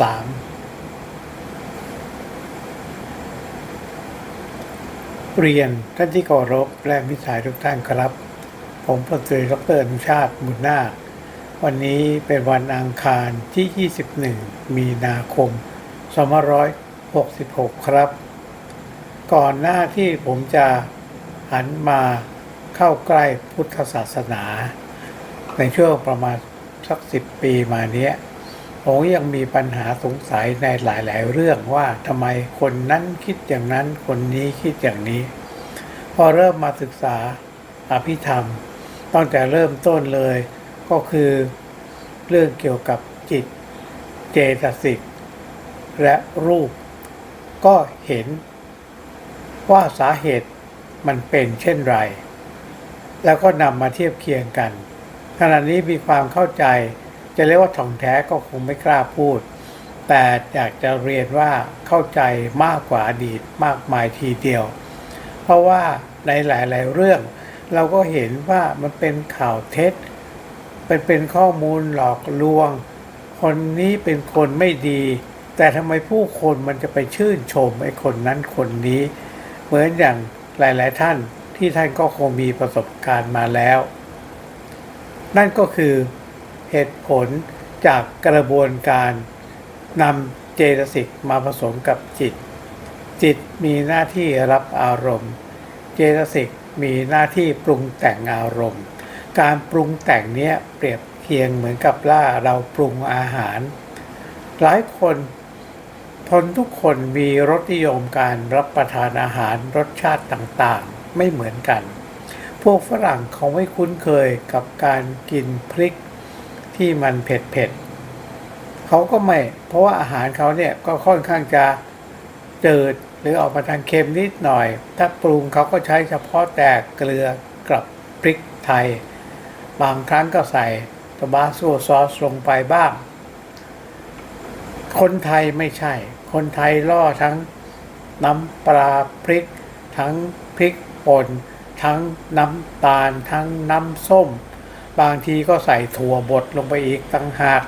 สามเรียนท่านที่เคารพและมิสายทุกท่านครับ ผมพลตรีดรอนุชาติบุญนาค วันนี้เป็นวันอังคารที่ 21 มีนาคม 2566 ครับ ก่อนหน้าที่ผมจะหันมาเข้าใกล้พุทธศาสนา ในช่วงประมาณสักสิบปีมาเนี้ย ผมยังมีปัญหาสงสัยในหลาย ๆ เรื่องว่าทำไมคนนั้นคิดอย่างนั้นคนนี้คิดอย่างนี้ พอเริ่มมาศึกษาอภิธรรมตั้งแต่เริ่มต้นเลย ก็คือเรื่องเกี่ยวกับจิตเจตสิกและรูป ก็เห็นว่าสาเหตุมันเป็นเช่นไร แล้วก็นำมาเทียบเคียงกันขณะนี้มีความเข้าใจ จะเรียกว่าถ่องแท้ก็คงไม่กล้าพูด แต่อยากจะเรียนว่าเข้าใจมากกว่าอดีตมากมายทีเดียว เพราะว่าในหลาย ๆ เรื่อง เราก็เห็นว่ามันเป็นข่าวเท็จเป็นเป็นข้อมูลหลอกลวง คนนี้เป็นคนไม่ดี แต่ทำไมผู้คนมันจะไปชื่นชมไอ้คนนั้นคนนี้ เหมือนอย่างหลาย ๆ ท่านที่ท่านก็คงมีประสบการณ์มาแล้ว นั่นก็คือ เหตุผลจากกระบวนการนำเจตสิกมาผสมกับจิต จิตมีหน้าที่รับอารมณ์ เจตสิกมีหน้าที่ปรุงแต่งอารมณ์ การปรุงแต่งเนี้ยเปรียบเคียงเหมือนกับล่าเราปรุงอาหาร หลายคนคนทุกคนมีรสนิยมการรับประทานอาหารรสชาติต่างๆ ไม่เหมือนกัน พวกฝรั่งเขาไม่คุ้นเคยกับการกินพริก ที่มันเผ็ดๆเขาก็ไม่ เพราะว่าอาหารเขาเนี่ยก็ค่อนข้างจะเจืดหรือออกมาทางเค็มนิดหน่อย ถ้าปรุงเขาก็ใช้เฉพาะแต่เกลือกับพริกไทย บางครั้งก็ใส่ตบาโซซอสลงไปบ้าง คนไทยไม่ใช่ คนไทยล่อทั้งน้ำปลาพริก ทั้งพริกป่นทั้งน้ำตาล ทั้งน้ำส้ม บางทีก็ใส่ถั่วบดลงไปอีกต่างหาก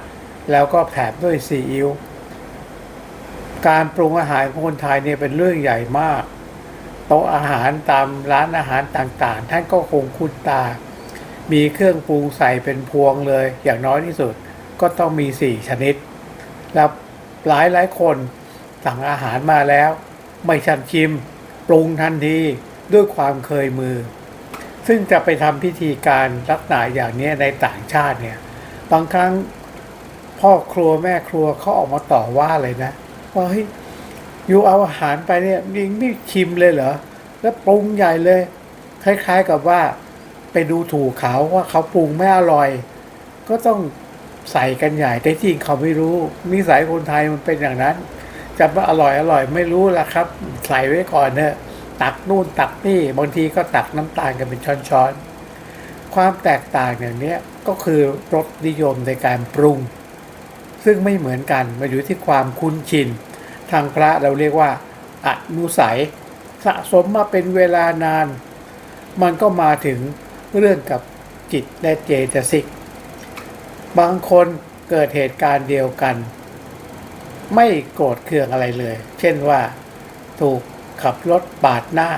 แล้วก็แถมด้วยซีอิ๊วการปรุงอาหารของคนไทยเนี่ยเป็นเรื่องใหญ่มากโต๊ะอาหารตามร้านอาหารต่างๆ ท่านก็คงคุ้นตา มีเครื่องปรุงใส่เป็นพวงเลย อย่างน้อยที่สุดก็ต้องมีสี่ชนิด แล้วหลายหลายคนสั่งอาหารมาแล้ว ไม่ชันชิม ปรุงทันทีด้วยความเคยมือ ซึ่งจะไปทำพิธีการลักษณะอย่างนี้ในต่างชาติเนี่ย บางครั้งพ่อครัวแม่ครัวเขาออกมาต่อว่าเลยนะว่าเฮ้ยอยู่เอาอาหารไปเนี่ยยังไม่ชิมเลยเหรอ แล้วปรุงใหญ่เลย คล้ายๆกับว่าไปดูถูกเขาว่าเขาปรุงไม่อร่อย ก็ต้องใส่กันใหญ่แต่จริงเขาไม่รู้นิสัยคนไทยมันเป็นอย่างนั้นจะว่าอร่อยอร่อยไม่รู้ละครับ ใส่ไว้ก่อนเนอะ ตักนู่นตักนี่บางทีก็ตักน้ำตาลกันเป็นช้อนๆ ความแตกต่างอย่างนี้ก็คือรสนิยมในการปรุง ซึ่งไม่เหมือนกันมาอยู่ที่ความคุ้นชิน ทางพระเราเรียกว่าอนุสัย สะสมมาเป็นเวลานาน มันก็มาถึงเรื่องกับจิตและเจตสิก บางคนเกิดเหตุการณ์เดียวกัน ไม่โกรธเคืองอะไรเลย เช่นว่าถูก ขับรถปาดหน้า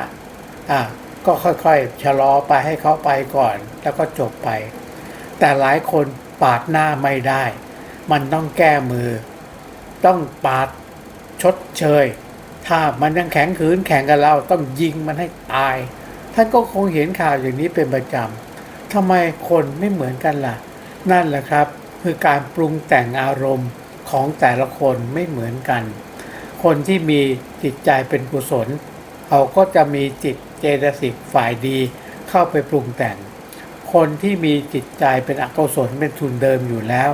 อะก็ค่อยๆชะลอไปให้เขาไปก่อน แล้วก็จบไป แต่หลายคนปาดหน้าไม่ได้ มันต้องแก้มือ ต้องปาดชดเชย ถ้ามันยังแข็งขืนแข่งกับเราต้องยิงมันให้ตาย ท่านก็คงเห็นข่าวอย่างนี้เป็นประจำทำไมคนไม่เหมือนกันล่ะ นั่นแหละครับ คือการปรุงแต่งอารมณ์ของแต่ละคนไม่เหมือนกัน คนที่มีจิตใจเป็นกุศล เขาก็จะมีจิตเจตสิกฝ่ายดีเข้าไปปรุงแต่ง คนที่มีจิตใจเป็นอกุศลเป็นทุนเดิมอยู่แล้ว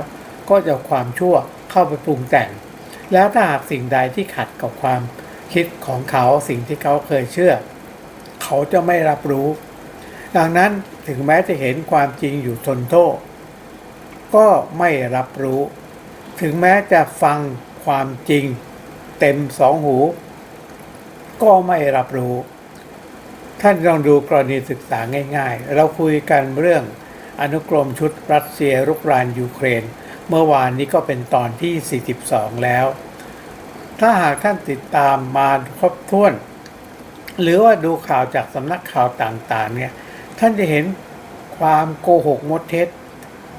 ก็จะความชั่วเข้าไปปรุงแต่ง แล้วถ้าหากสิ่งใดที่ขัดกับความคิดของเขาสิ่งที่เขาเคยเชื่อ เขาจะไม่รับรู้ ดังนั้นถึงแม้จะเห็นความจริงอยู่ทนโทษ ก็ไม่รับรู้ ถึงแม้จะฟังความจริง เต็มสองหู ก็ไม่รับรู้ ท่านลองดูกรณีศึกษาง่าย ๆ เราคุยกันเรื่องอนุกรมชุดรัสเซียรุกรานยูเครน เมื่อวานนี้ก็เป็นตอนที่ 42 แล้ว ถ้าหากท่านติดตามมาครบถ้วน หรือว่าดูข่าวจากสำนักข่าวต่างๆเนี่ยท่านจะเห็นความโกหกมดเท็จ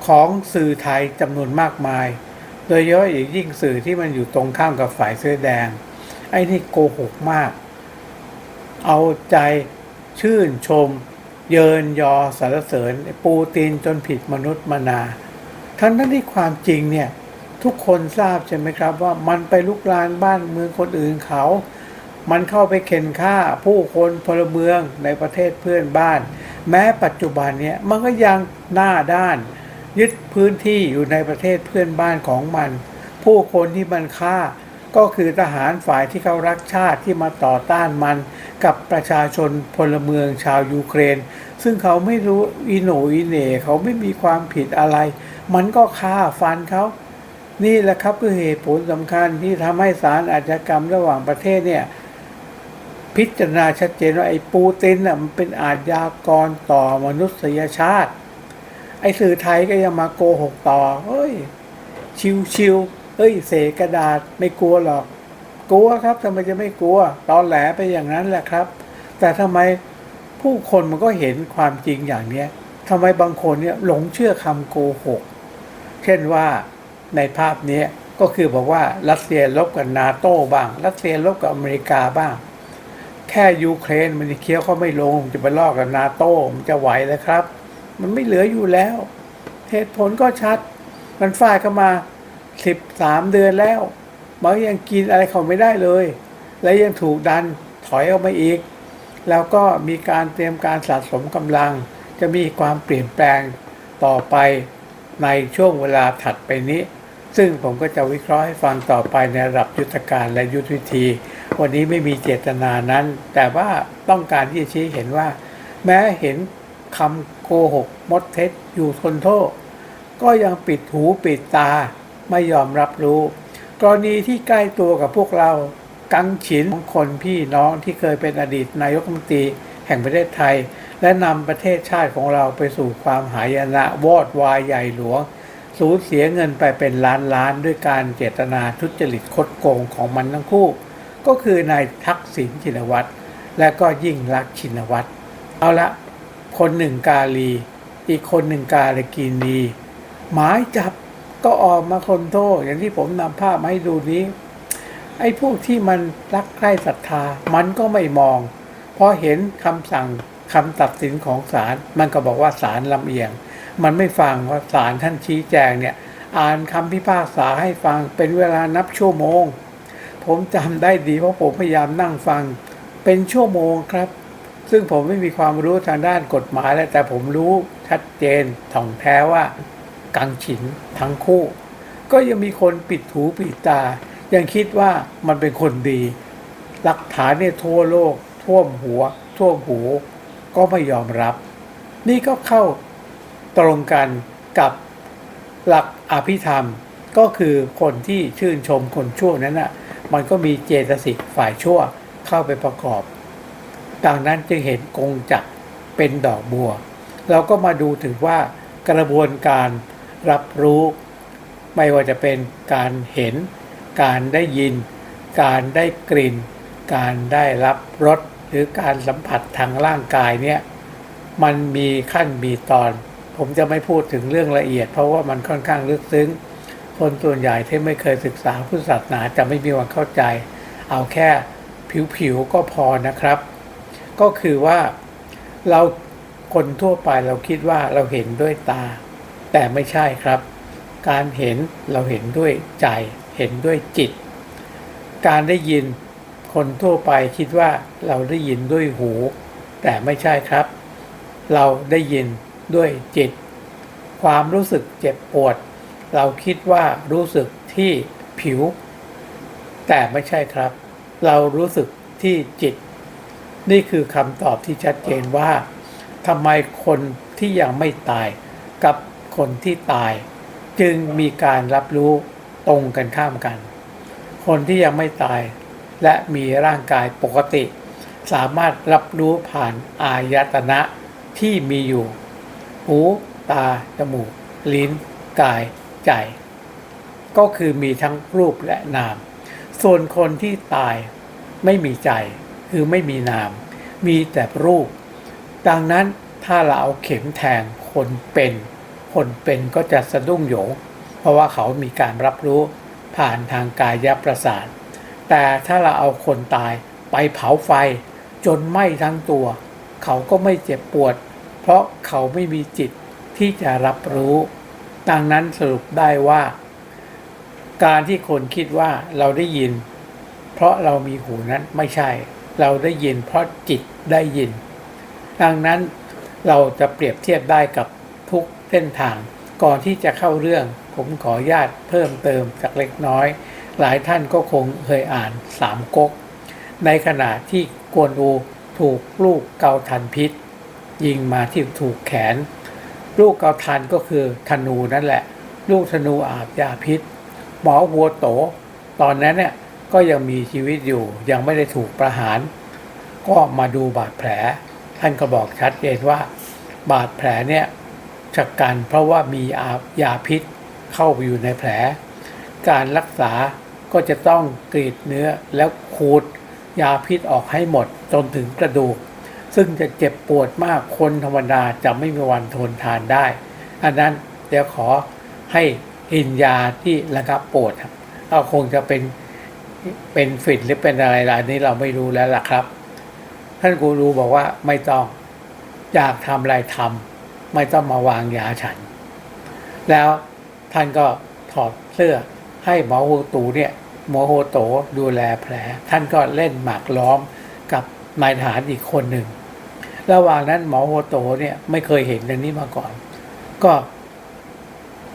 ของสื่อไทยจำนวนมากมาย โดยเฉพาะอย่างยิ่งสื่อที่มันอยู่ตรงข้ามกับฝ่ายเสื้อแดง ไอ้นี่โกหกมาก เอาใจชื่นชม เยินยอสรรเสริญ ปูตินจนผิดมนุษย์มนา ทั้งนั้นที่ความจริงเนี่ย ทุกคนทราบใช่ไหมครับว่ามันไปลุกลานบ้านเมืองคนอื่นเขา มันเข้าไปเข็นฆ่าผู้คนพลเมืองในประเทศเพื่อนบ้าน แม้ปัจจุบันเนี่ยมันก็ยังหน้าด้าน ยึดพื้นที่อยู่ในประเทศเพื่อนบ้านของมัน ผู้คนที่มันฆ่า ก็คือทหารฝ่ายที่เขารักชาติที่มาต่อต้านมัน กับประชาชนพลเมืองชาวยูเครน ซึ่งเขาไม่รู้อีโนอีเหน่เขาไม่มีความผิดอะไร มันก็ฆ่าฟันเขานี่แหละครับคือเหตุผลสำคัญที่ทำให้ศาลอาชญากรรมระหว่างประเทศเนี่ยพิจารณาชัดเจนว่าไอ้ปูตินน่ะมันเป็นอาชญากรต่อมนุษยชาติ ไอ้สื่อไทยก็ยังมาโกหกต่อเฮ้ย ชิวชิวเฮ้ย เสกกระดาษไม่กลัวหรอก กลัวครับทำไมจะไม่กลัว ตอนแหลไปอย่างนั้นแหละครับ แต่ทำไมผู้คนมันก็เห็นความจริงอย่างเนี้ยทำไมบางคนเนี่ยหลงเชื่อคำโกหก เช่นว่าในภาพนี้ก็คือบอกว่ารัสเซียลบกับนาโต้บ้าง รัสเซียลบกับอเมริกาบ้าง แค่ยูเครนมันจะเคี้ยวเขาไม่ลงจะไปลอกกับนาโต้มันจะไหวเลยครับ มันไม่เหลืออยู่แล้ว เหตุผลก็ชัด มันฝ่ายเข้ามาสิบสามเดือนแล้วมันยังกินอะไรเขาไม่ได้เลย และยังถูกดันถอยออกมาอีก แล้วก็มีการเตรียมการสะสมกำลัง จะมีความเปลี่ยนแปลงต่อไปในช่วงเวลาถัดไปนี้ ซึ่งผมก็จะวิเคราะห์ให้ฟังต่อไปในระดับยุทธการและยุทธวิธี วันนี้ไม่มีเจตนานั้น แต่ว่าต้องการที่จะชี้เห็นว่า แม้เห็น คำโกหกมดเท็จอยู่ทนโทษ ก็ยังปิดหูปิดตาไม่ยอมรับรู้ กรณีที่ใกล้ตัวกับพวกเรากังฉินของคนพี่น้องที่เคยเป็นอดีตนายกรัฐมนตรีแห่งประเทศไทย และนำประเทศชาติของเราไปสู่ความหายนะวอดวายใหญ่หลวงสูญเสียเงินไปเป็นล้านล้านด้วยการเจตนาทุจริตคดโกงของมันทั้งคู่ ก็คือนายทักษิณชินวัตรและก็ยิ่งรักษณ์ชินวัตรเอาละ คนหนึ่งกาลี อีกคนหนึ่งกาลกินีหมายจับก็ออกมาคนโทษ อย่างที่ผมนำภาพมาให้ดูนี้ ไอ้พวกที่มันรักใคร่ศรัทธา มันก็ไม่มองพอเห็นคำสั่งคำตัดสินของศาลมันก็บอกว่าศาลลำเอียง มันไม่ฟังว่าศาลท่านชี้แจงเนี่ยอ่านคำพิพากษาให้ฟังเป็นเวลานับชั่วโมง ผมจำได้ดีเพราะผมพยายามนั่งฟังเป็นชั่วโมงครับ ซึ่งผมไม่มีความรู้ทางด้านกฎหมายแล้วแต่ผมรู้ชัดเจนถ่องแท้ว่า กังฉินทั้งคู่ ก็ยังมีคนปิดหูปิดตา ยังคิดว่ามันเป็นคนดี หลักฐานเนี่ยทั่วโลก ท่วมหัว ท่วมหู ก็ไม่ยอมรับ นี่ก็เข้าตรงกันกับหลักอภิธรรมก็คือคนที่ชื่นชมคนชั่วนั้นน่ะมันก็มีเจตสิกฝ่ายชั่วเข้าไปประกอบ ดังนั้นจึงเห็นกงจักเป็นดอกบัว เราก็มาดูถึงว่ากระบวนการรับรู้ ไม่ว่าจะเป็นการเห็น การได้ยิน การได้กลิ่น การได้รับรสหรือการสัมผัสทางร่างกายเนี่ยมันมีขั้นมีตอน ผมจะไม่พูดถึงเรื่องละเอียด เพราะว่ามันค่อนข้างลึกซึ้ง คนส่วนใหญ่ที่ไม่เคยศึกษาพุทธศาสนาจะไม่มีวันเข้าใจ เอาแค่ผิวๆก็พอนะครับ ก็คือว่าเราคนทั่วไปเราคิดว่าเราเห็นด้วยตา แต่ไม่ใช่ครับ การเห็นเราเห็นด้วยใจ เห็นด้วยจิต การได้ยินคนทั่วไปคิดว่าเราได้ยินด้วยหู แต่ไม่ใช่ครับ เราได้ยินด้วยจิต ความรู้สึกเจ็บปวด เราคิดว่ารู้สึกที่ผิว แต่ไม่ใช่ครับ เรารู้สึกที่จิต นี่คือคำตอบที่ชัดเจนว่าทำไมคนที่ยังไม่ตายกับคนที่ตาย จึงมีการรับรู้ตรงกันข้ามกัน คนที่ยังไม่ตาย และมีร่างกายปกติ สามารถรับรู้ผ่านอายตนะที่มีอยู่ หู ตา จมูก ลิ้น กาย ใจ ก็คือมีทั้งรูปและนาม ส่วนคนที่ตายไม่มีใจ คือไม่มีนาม มีแต่รูป ดังนั้นถ้าเราเอาเข็มแทงคนเป็น คนเป็นก็จะสะดุ้งโหยง เพราะว่าเขามีการรับรู้ผ่านทางกายประสาท แต่ถ้าเราเอาคนตายไปเผาไฟ จนไหม้ทั้งตัว เขาก็ไม่เจ็บปวด เพราะเขาไม่มีจิตที่จะรับรู้ ดังนั้นสรุปได้ว่า การที่คนคิดว่าเราได้ยิน เพราะเรามีหูนั้นไม่ใช่ เราได้ยินเพราะจิตได้ยิน ดังนั้นเราจะเปรียบเทียบได้กับทุกเส้นทาง ก่อนที่จะเข้าเรื่อง ผมขอญาตเพิ่มเติมจากเล็กน้อย หลายท่านก็คงเคยอ่านสามก๊ก ในขณะที่กวนอูถูกลูกเกาทันพิษ ยิงมาที่ถูกแขน ลูกเกาทันก็คือธนูนั่นแหละ ลูกธนูอาบยาพิษ หมอวัวโต ตอนนั้นเนี่ย ก็ยังมีชีวิตอยู่ยังไม่ได้ถูกประหาร ก็มาดูบาดแผล ท่านก็บอกชัดเจนว่า บาดแผลเนี่ยชะกันเพราะว่ามียาพิษเข้าไปอยู่ในแผล การรักษาก็จะต้องกรีดเนื้อแล้วขูดยาพิษออกให้หมดจนถึงกระดูก ซึ่งจะเจ็บปวดมากคนธรรมดาจะไม่มีวันทนทานได้ อันนั้นเดี๋ยวขอให้กินยาที่ระงับปวดครับก็คงจะเป็น เป็นฝิ่นหรือเป็นอะไรล่ะอันนี้เราไม่รู้แล้วล่ะครับ ท่านกูรูบอกว่าไม่ต้องอยากทำอะไรทำไม่ต้องมาวางยาฉัน แล้วท่านก็ถอดเสื้อให้หมอโฮตูเนี่ยหมอโฮโตดูแลแผล ท่านก็เล่นหมากล้อมกับนายทหารอีกคนหนึ่ง ระหว่างนั้นหมอโฮโตเนี่ยไม่เคยเห็นเรื่องนี้มาก่อน ก็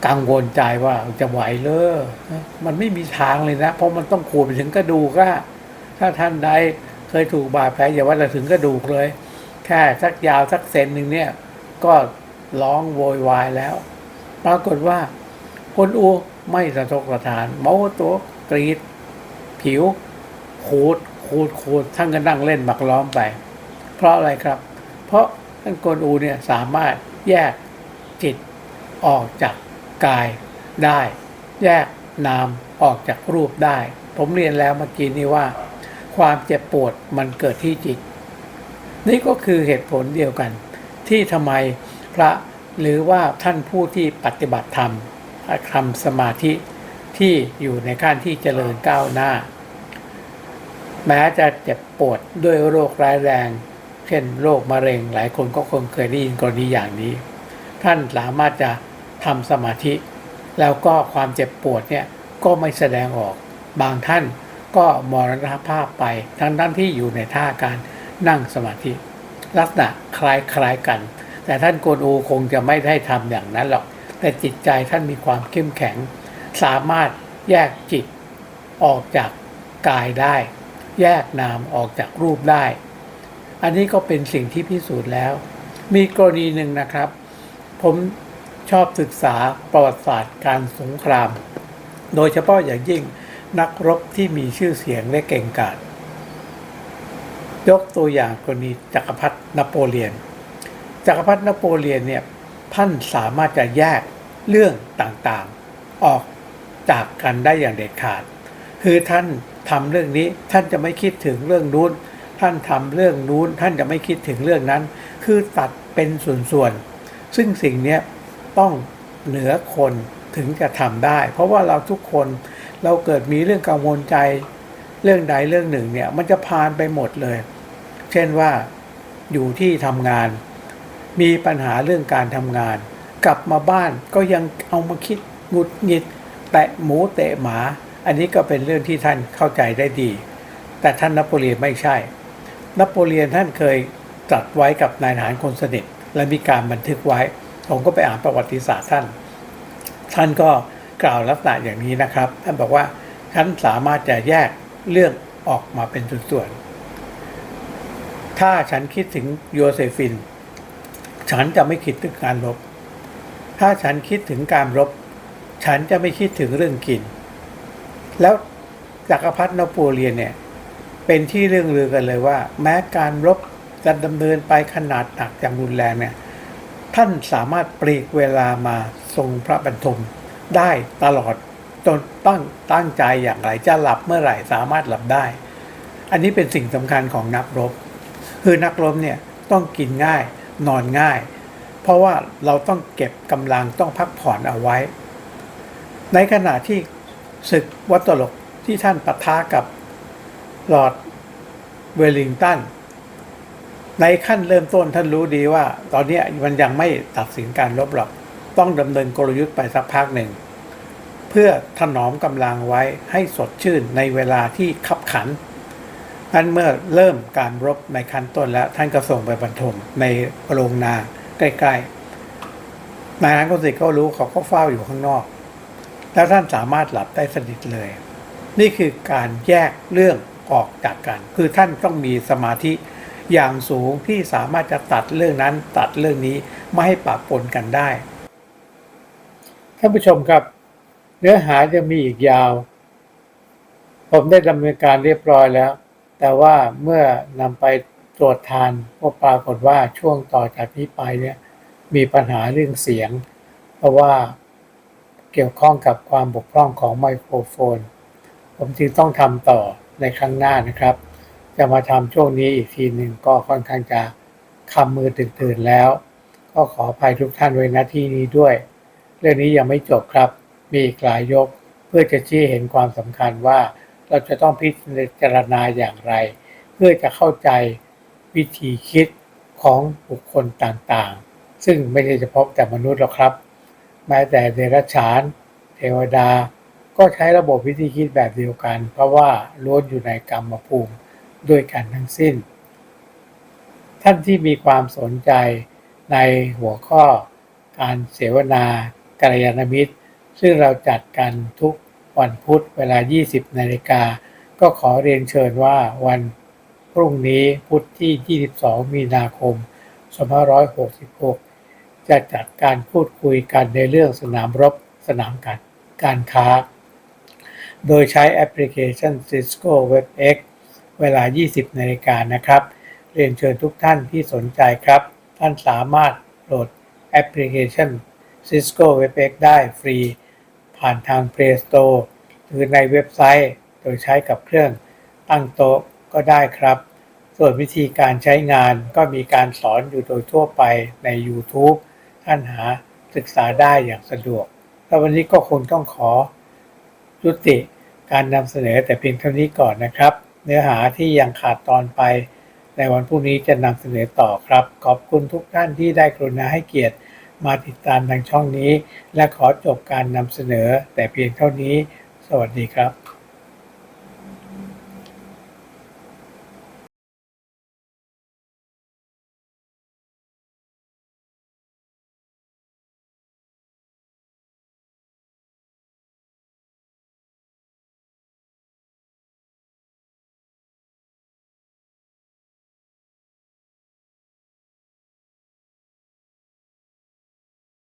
กังวลใจว่าจะไหวเลยมันไม่มีทางเลยนะ เพราะมันต้องขูดไปถึงกระดูกอะถ้าท่านใดเคยถูกบาดแผลอย่าว่าแต่ถึงกระดูกเลย แค่สักยาวสักเซนหนึ่งเนี่ย ก็ร้องโวยวายแล้ว ปรากฏว่า คนอูไม่สะทกสะทานหมอโฮโตกรีด ผิว ขูดขูดขูดท่านก็นั่งเล่นหมักล้อมไป เพราะอะไรครับ เพราะท่านกวนอูเนี่ยสามารถแยกจิตออกจาก กายได้ แยกนามออกจากรูปได้ ผมเรียนแล้วเมื่อกี้นี้ว่า ความเจ็บปวดมันเกิดที่จิต นี่ก็คือเหตุผลเดียวกัน ที่ทำไมพระหรือว่าท่านผู้ที่ปฏิบัติธรรมทำสมาธิที่อยู่ในขั้นที่เจริญก้าวหน้า แม้จะเจ็บปวดด้วยโรคร้ายแรง เช่นโรคมะเร็งหลายคนก็คงเคยได้ยินกรณีอย่างนี้ ท่านสามารถจะ ทำสมาธิ แล้วก็ความเจ็บปวดเนี่ยก็ไม่แสดงออก บางท่านก็มรณภาพไปทั้งท่านที่อยู่ในท่าการนั่งสมาธิ ลักษณะคล้ายๆกัน แต่ท่านโกนูคงจะไม่ได้ทำอย่างนั้นหรอก แต่จิตใจท่านมีความเข้มแข็ง สามารถแยกจิตออกจากกายได้ แยกนามออกจากรูปได้ อันนี้ก็เป็นสิ่งที่พิสูจน์แล้ว มีกรณีหนึ่งนะครับ ผม ชอบศึกษาประวัติศาสตร์การสงคราม โดยเฉพาะอย่างยิ่งนักรบที่มีชื่อเสียงและเก่งกาจยกตัวอย่างกรณีจักรพรรดินโปเลียน จักรพรรดินโปเลียนเนี่ยท่านสามารถจะแยกเรื่องต่างๆ ออกจากกันได้อย่างเด็ดขาด คือท่านทำเรื่องนี้ท่านจะไม่คิดถึงเรื่องนู้น ท่านทำเรื่องนู้นท่านจะไม่คิดถึงเรื่องนั้น คือตัดเป็นส่วนๆ ซึ่งสิ่งเนี้ย ต้องเหนือคนถึงจะทำได้ เพราะว่าเราทุกคนเราเกิดมีเรื่องกังวลใจเรื่องใดเรื่องหนึ่งเนี่ยมันจะพานไปหมดเลย เช่นว่าอยู่ที่ทำงาน มีปัญหาเรื่องการทำงาน กลับมาบ้านก็ยังเอามาคิดหงุดหงิดแตะหมูเตะหมา อันนี้ก็เป็นเรื่องที่ท่านเข้าใจได้ดี แต่ท่านนโปเลียนไม่ใช่ นโปเลียนท่านเคยตรัสไว้กับนายทหารคนสนิทและมีการบันทึกไว้ ผมก็ไปอ่านประวัติศาสตร์ท่าน ท่านก็กล่าวลักษณะอย่างนี้นะครับ ท่านบอกว่าฉันสามารถจะแยกเรื่องออกมาเป็นส่วนๆ ถ้าฉันคิดถึงโยเซฟิน ฉันจะไม่คิดถึงการรบ ถ้าฉันคิดถึงการรบ ฉันจะไม่คิดถึงเรื่องกิน แล้วจักรพรรดินโปเลียนเนี่ย เป็นที่เรื่องลือกันเลยว่า แม้การรบจะดำเนินไปขนาดหนักอย่างรุนแรงเนี่ย ท่านสามารถปลีกเวลามาทรงพระบรรทมได้ตลอดจนตั้งตั้งใจอย่างไรจะหลับเมื่อไหร่สามารถหลับได้ อันนี้เป็นสิ่งสำคัญของนักรบ คือนักรบเนี่ยต้องกินง่ายนอนง่าย เพราะว่าเราต้องเก็บกำลังต้องพักผ่อนเอาไว้ ในขณะที่ศึกวัตตลกที่ท่านปะทะกับลอร์ดเวลลิงตัน ในขั้นเริ่มต้นท่านรู้ดีว่า ตอนนี้มันยังไม่ตัดสินการรบหรอก ต้องดำเนินกลยุทธ์ไปสักพักหนึ่ง เพื่อถนอมกำลังไว้ให้สดชื่นในเวลาที่ขับขันนั้นเมื่อเริ่มการรบในขั้นต้นแล้วท่านก็ส่งไปบรรทมในโรงนาใกล้ๆนายนั้นก็สิก็รู้เขาก็เฝ้าอยู่ข้างนอก แล้วท่านสามารถหลับได้สนิทเลย นี่คือการแยกเรื่องออกจากกัน คือท่านต้องมีสมาธิ อย่างสูงที่สามารถจะตัดเรื่องนั้นตัดเรื่องนี้ไม่ให้ปะปนกันได้ท่านผู้ชมครับ เนื้อหาจะมีอีกยาว ผมได้ดำเนินการเรียบร้อยแล้ว แต่ว่าเมื่อนำไปตรวจทานก็ปรากฏว่าช่วงต่อจากนี้ไปเนี่ยมีปัญหาเรื่องเสียง เพราะว่าเกี่ยวข้องกับความบกพร่องของไมโครโฟน ผมจึงต้องทำต่อในครั้งหน้านะครับ จะมาทำช่วงนี้อีกทีหนึ่งก็ค่อนข้างจะคำมือตื่นๆแล้ว ก็ขออภัยทุกท่านไว้ณที่นี้ด้วย เรื่องนี้ยังไม่จบครับ มีอีกหลายยกเพื่อจะชี้เห็นความสำคัญว่าเราจะต้องพิจารณาอย่างไร เพื่อจะเข้าใจวิธีคิดของบุคคลต่างๆ ซึ่งไม่ใช่เฉพาะแต่มนุษย์หรอกครับ แม้แต่เดรัจฉาน เทวดา ก็ใช้ระบบวิธีคิดแบบเดียวกัน เพราะว่าล้วนอยู่ในกรรมภูมิ ด้วยกันทั้งสิ้น ท่านที่มีความสนใจในหัวข้อการเสวนากัลยาณมิตร ซึ่งเราจัดกันทุกวันพุธเวลา 20 นาฬิกา ก็ขอเรียนเชิญว่าวันพรุ่งนี้พุธที่ 22 มีนาคม 2566 จะจัดการพูดคุยกันในเรื่องสนามรบสนามการการค้า โดยใช้แอปพลิเคชัน Cisco WebEx เวลา 20นาฬิกานะครับ เรียนเชิญทุกท่านที่สนใจครับ ท่านสามารถโหลดแอปพลิเคชัน Cisco WebEx ได้ฟรี ผ่านทาง Play Store หรือในเว็บไซต์โดยใช้กับเครื่องตั้งโต๊ะก็ได้ครับ ส่วนวิธีการใช้งานก็มีการสอนอยู่โดยทั่วไปใน YouTube ท่านหาศึกษาได้อย่างสะดวกแล้ววันนี้ก็คงต้องขอยุติการนำเสนอแต่เพียงเท่านี้ก่อนนะครับ เนื้อหาที่ยังขาดตอนไป ในวันพรุ่งนี้จะนำเสนอต่อครับ ขอบคุณทุกท่านที่ได้กรุณาให้เกียรติมาติดตามทางช่องนี้ และขอจบการนำเสนอแต่เพียงเท่านี้ สวัสดีครับ